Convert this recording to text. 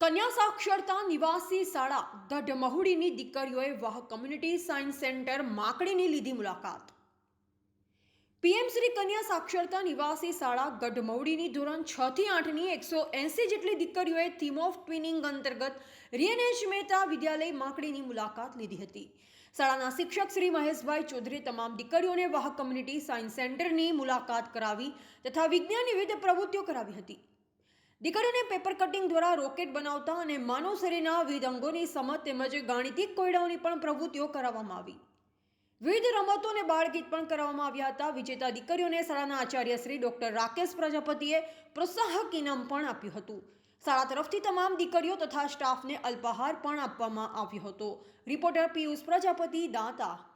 કન્યા સાક્ષરતા નિવાસી શાળા ધ મહુડીની દીકરીઓએ વાહ કમ્યુનિટી સાયન્સ સેન્ટર માકડીની લીધી મુલાકાત. પીએમ શ્રી કન્યા સાક્ષરતા નિવાસી શાળા ગઢ ધોરણ છ થી આઠની એકસો એંસી જેટલી દીકરીઓએ થીમ ઓફ ટ્વિનિંગ અંતર્ગત રિયનેશ મહેતા વિદ્યાલય માકડીની મુલાકાત લીધી હતી. શાળાના શિક્ષક શ્રી મહેશભાઈ ચૌધરીએ તમામ દીકરીઓને વાહ કમ્યુનિટી સાયન્સ સેન્ટરની મુલાકાત કરાવી તથા વિજ્ઞાન વિવિધ પ્રવૃત્તિઓ કરાવી હતી. દીકરીઓને પેપર કટિંગ દ્વારા રોકેટ બનાવતા અને માનવ શરીરના વિવિધ અંગોની સમજ તેમજ ગાણિતિક કોયડાઓની પણ પ્રવૃત્તિઓ કરાવવામાં આવી. વિવિધ રમતો અને બાળગીત પણ કરવામાં આવ્યા હતા. વિજેતા દીકરીઓને શાળાના આચાર્ય શ્રી ડોક્ટર રાકેશ પ્રજાપતિએ પ્રોત્સાહક ઇનામ પણ આપ્યું હતું. શાળા તરફથી તમામ દીકરીઓ તથા સ્ટાફને અલ્પાહાર પણ આપવામાં આવ્યો હતો. રિપોર્ટર પિયુષ પ્રજાપતિ, દાંતા.